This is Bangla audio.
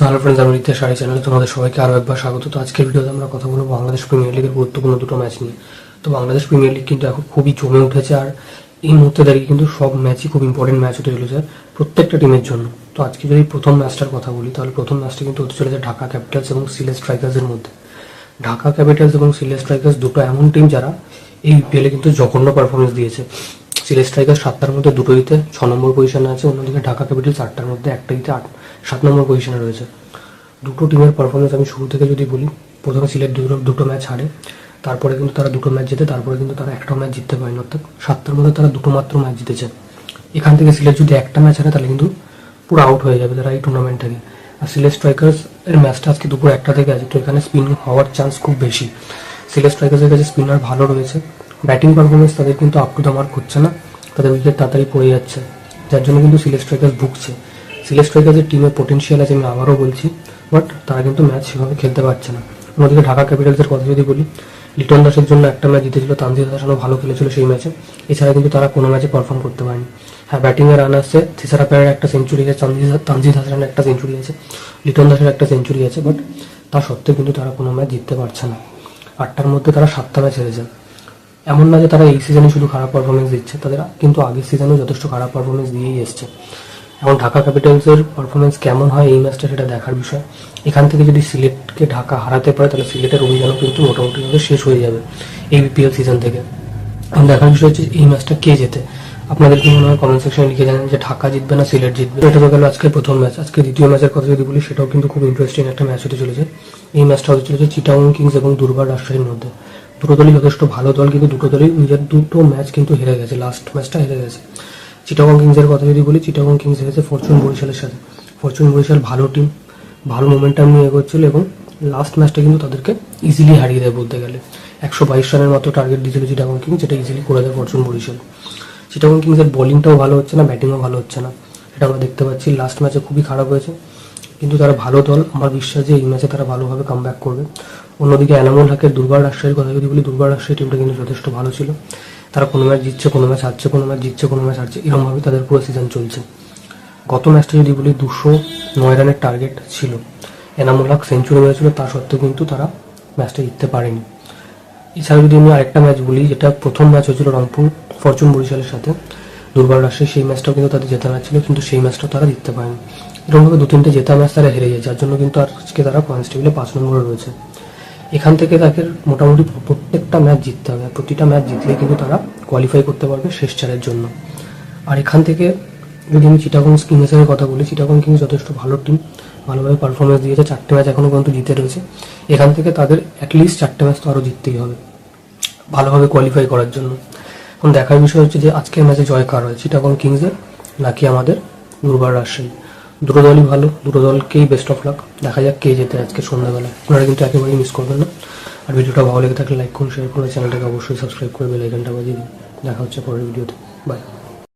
সো হ্যালো ফ্রেন্ডস আমি রিতেশ শাড়ি চ্যানেলে তোমাদের সবাইকে আরও একবার স্বাগত। তো আজকের ভিডিওতে আমরা কথা বলব বাংলাদেশ প্রিমিয়ার লিগের গুরুত্বপূর্ণ দুটো ম্যাচ নিয়ে। তো বাংলাদেশ প্রিমিয়ার লিগ কিন্তু এখন খুবই জমে উঠেছে আর এই মুহূর্তে দাঁড়িয়ে কিন্তু সব ম্যাচই খুব ইম্পর্টেন্ট ম্যাচ হতে চলেছে প্রত্যেকটা টিমের জন্য। তো আজকে যদি প্রথম ম্যাচটার কথা বলি, তাহলে প্রথম ম্যাচটা কিন্তু হতে চলেছে ঢাকা ক্যাপিটালস এবং সিলেট স্ট্রাইকার্সের মধ্যে। ঢাকা ক্যাপিটালস এবং সিলেট স্ট্রাইকার্স দুটো এমন টিম যারা এই বিপিএলে কিন্তু জঘন্য পারফরমেন্স দিয়েছে। সিলেট স্ট্রাইকার সাতটার মধ্যে দুটো দিতে ছ নম্বর পজিশনে আছে, অন্যদিকে ঢাকা ক্যাপিটালস আটটার মধ্যে একটা দিতে আট সাত নম্বর পজিশনে রয়েছে। দুটো টিমের পারফরমেন্স আমি শুরু থেকে যদি বলি, প্রথমে সিলেট দুটো দুটো ম্যাচ হারে, তারপরে কিন্তু তারা দুটো ম্যাচ জেতে, তারপরে কিন্তু তারা একটা ম্যাচ জিততে পারেনি। অর্থাৎ সাতটার মধ্যে তারা দুটো মাত্র ম্যাচ জিতেছে। এখান থেকে সিলেট যদি একটা ম্যাচ হারে, তাহলে কিন্তু পুরো আউট হয়ে যাবে তারা এই টুর্নামেন্ট থেকে আর সিলেট স্ট্রাইকার্স এর ম্যাচটা আজকে দুপুর একটা থেকে আছে, তো এখানে স্পিন হওয়ার চান্স খুব বেশি। সিলেট স্ট্রাইকার্সের কাছে স্পিনার ভালো রয়েছে। ব্যাটিং পারফরমেন্স তাদের কিন্তু আপ টু দ্য মার্ক হচ্ছে না, তাদের উইকেট তাড়াতাড়ি পড়ে যাচ্ছে। যার জন্য কিন্তু সিলেট স্ট্রাইকার্স ভুগছে। সিলেট স্ট্রাইকার্সের টিমে পোটেনশিয়াল আছে, আমি আবারও বলছি বাট তারা কিন্তু ম্যাচ সেভাবে খেলতে পারছে না। অন্যদিকে ঢাকা ক্যাপিটালসের কথা যদি বলি, লিটন দাসের জন্য একটা ম্যাচ জিতেছিল তানজিদ হাসানও ভালো খেলেছিল সেই ম্যাচে এছাড়া কিন্তু তারা কোনো ম্যাচে পারফর্ম করতে পারেনি। হ্যাঁ ব্যাটিংয়ে রান আসছে থিসারা প্যারের একটা সেঞ্চুরি আছে তানজিদ হাসানের একটা সেঞ্চুরি আছে, লিটন দাসের একটা সেঞ্চুরি আছে বাট তা সত্ত্বেও কিন্তু তারা কোনো ম্যাচ জিততে পারছে না। আটটার মধ্যে তারা সাতটা ম্যাচ হেরেছে। এমন না যে তারা এই সিজনে শুধু খারাপ পারফরমেন্স দিচ্ছে, তাদের কিন্তু আগের সিজনেও যথেষ্ট খারাপ পারফরমেন্স দিয়েই এসছে। এখন ঢাকা ক্যাপিটালসের পারফরমেন্স কেমন হয় এই ম্যাচটা সেটা দেখার বিষয়। এখান থেকে যদি সিলেটকে ঢাকা হারাতে পারে, তাহলে সিলেটের অভিযানও কিন্তু মোটামুটিভাবে শেষ হয়ে যাবে এই বিপিএল সিজন থেকে। এখন দেখার বিষয় হচ্ছে এই ম্যাচটা কে জেতে? আপনাদের মনে হয়? কমেন্ট সেকশনে লিখে জানেন যে ঢাকা জিতবে না সিলেট জিতবে? এটা তো গেল আজকে প্রথম ম্যাচ আজকে দ্বিতীয় ম্যাচের কথা যদি বলি, সেটাও কিন্তু খুব ইন্টারেস্টিং একটা ম্যাচ হতে চলেছে। এই ম্যাচটা হতে চলেছে চিটাগং কিংস এবং দুর্বার রাজশাহীর মধ্যে। দুটো দলই যথেষ্ট ভালো দল, কিন্তু দুটো দলই নিজের দুটো ম্যাচ কিন্তু হেরে গেছে। লাস্ট ম্যাচটা হেরে গেছে। চিটাগং কিংসের কথা যদি বলি চিটাগং কিংস হেরেছে ফরচুন বরিশালের সাথে। ফরচুন বরিশাল ভালো টিম ভালো মোমেন্টাম নিয়ে এগোচ্ছিল এবং লাস্ট ম্যাচটা কিন্তু তাদেরকে ইজিলি হারিয়ে দেয় বলতে গেলে। একশো বাইশ রানের মতো টার্গেট দিয়েছিল চিটাগং কিংস যেটা ইজিলি করে দেয় ফরচুন বরিশাল। চিটাগং কিংসের বোলিংটাও ভালো হচ্ছে না ব্যাটিংও ভালো হচ্ছে না। এটা আমরা দেখতে পাচ্ছি লাস্ট ম্যাচে খুবই খারাপ হয়েছে। কিন্তু তারা ভালো দল। আমার বিশ্বাস যে এই ম্যাচে তারা ভালোভাবে কাম ব্যাক করবে। অন্যদিকে এনামুল হকের দুর্বার রাজশাহীর কথা যদি বলি, দুর্বার রাজশাহী টিমটা কিন্তু যথেষ্ট ভালো ছিল। তারা কোনো ম্যাচ জিতছে, কোনো ম্যাচ হারছে, কোনো ম্যাচ জিতছে, কোনো ম্যাচ হারছে এরকমভাবে তাদের পুরো সিজন চলছে। গত ম্যাচটা যদি বলি, দুশো নয় রানের টার্গেট ছিল। এনামুল হক সেঞ্চুরি মেরেছিল তা সত্ত্বেও কিন্তু তারা ম্যাচটা জিততে পারেনি। এছাড়া যদি আমি আরেকটা ম্যাচ বলি, যেটা প্রথম ম্যাচ হয়েছিল রংপুর, ফরচুন বরিশালের সাথে দুর্বার রাজশাহী সেই ম্যাচটাও কিন্তু তাদের জেতা ম্যাচ ছিল কিন্তু সেই ম্যাচটাও তারা জিততে পারেনি। এরকমভাবে দু তিনটে জেতা ম্যাচ তারা হেরে যায় যার জন্য কিন্তু আজকে তারা পয়েন্টস টেবিলে পাঁচ নম্বরে রয়েছে। এখান থেকে তাদের মোটামুটি প্রত্যেকটা ম্যাচ জিততে হবে প্রতিটা ম্যাচ জিতলে কিন্তু তারা কোয়ালিফাই করতে পারবে শেষ চারের জন্য। আর এখান থেকে যদি আমি চিটাগং কিংসের কথা বলি, চিটাগং কিংস যথেষ্ট ভালো টিম ভালোভাবে পারফরমেন্স দিয়েছে, চারটে ম্যাচ এখনও পর্যন্ত জিতে রয়েছে। এখান থেকে তাদের অ্যাটলিস্ট চারটে ম্যাচ তো আরও জিততেই হবে, ভালোভাবে কোয়ালিফাই করার জন্য। এখন দেখার বিষয় হচ্ছে যে আজকের ম্যাচে জয় কার হয় চিটাগং কিংসের নাকি আমাদের দুর্বার রাজশাহী দুটো দলই ভালো, দুটো দলকেই বেস্ট অফ লাক দেখা যাক কে যেতে আজকে সন্ধ্যাবেলায়। আপনারা কিন্তু একেবারেই মিস করবেন না। আর ভিডিওটা ভালো লেগে থাকলে লাইক করুন শেয়ার করুন চ্যানেলটাকে অবশ্যই সাবস্ক্রাইব করে বেলাইকানটা বাজিয়ে দিন। দেখা হচ্ছে পরের ভিডিওতে। বাই